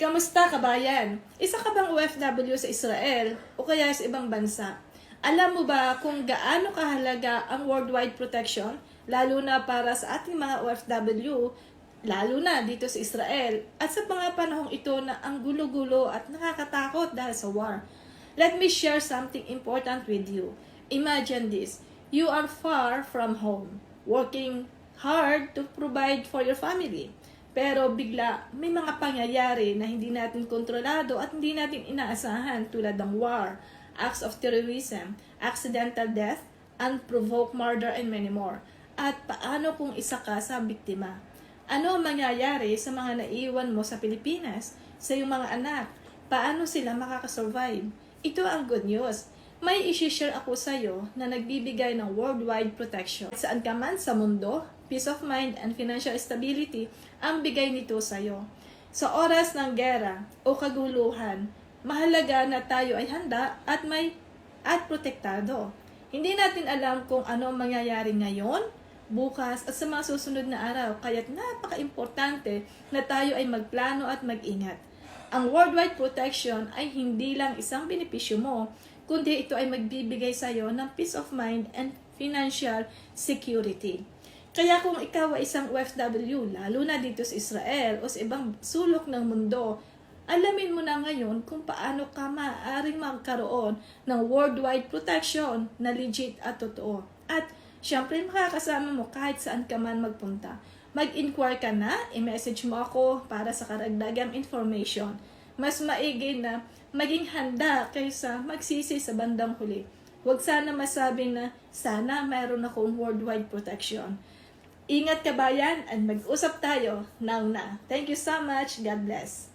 Kamusta kabayan? Isa ka bang OFW sa Israel o kaya sa ibang bansa? Alam mo ba kung gaano kahalaga ang worldwide protection lalo na para sa ating mga OFW lalo na dito sa Israel at sa mga panahong ito na ang gulo-gulo at nakakatakot dahil sa war. Let me share something important with you. Imagine this. You are far from home, working hard to provide for your family. Pero bigla, may mga pangyayari na hindi natin kontrolado at hindi natin inaasahan tulad ng war, acts of terrorism, accidental death, unprovoked murder, and many more. At paano kung isa ka sa biktima? Ano ang mangyayari sa mga naiwan mo sa Pilipinas, sa iyong mga anak? Paano sila makakasurvive? Ito ang good news. May isi-share ako sa iyo na nagbibigay ng worldwide protection. Saan ka man sa mundo, peace of mind and financial stability ang bigay nito sa iyo. Sa oras ng gera o kaguluhan, mahalaga na tayo ay handa at may at protektado. Hindi natin alam kung ano ang mangyayari ngayon, bukas at sa mga susunod na araw, kaya't napaka-importante na tayo ay magplano at mag-ingat. Ang worldwide protection ay hindi lang isang benepisyo mo, kundi ito ay magbibigay sa iyo ng peace of mind and financial security. Kaya kung ikaw ay isang OFW, lalo na dito sa Israel o sa ibang sulok ng mundo, alamin mo na ngayon kung paano ka maaaring magkaroon ng worldwide protection na legit at totoo. At syempre makakasama mo kahit saan ka man magpunta. Mag-inquire ka na, i-message mo ako para sa karagdagang information. Mas maigi na maging handa kaysa magsisi sa bandang huli. Huwag sana masabi na sana mayroon akong worldwide protection. Ingat kabayan at mag-usap tayo now na. Thank you so much. God bless.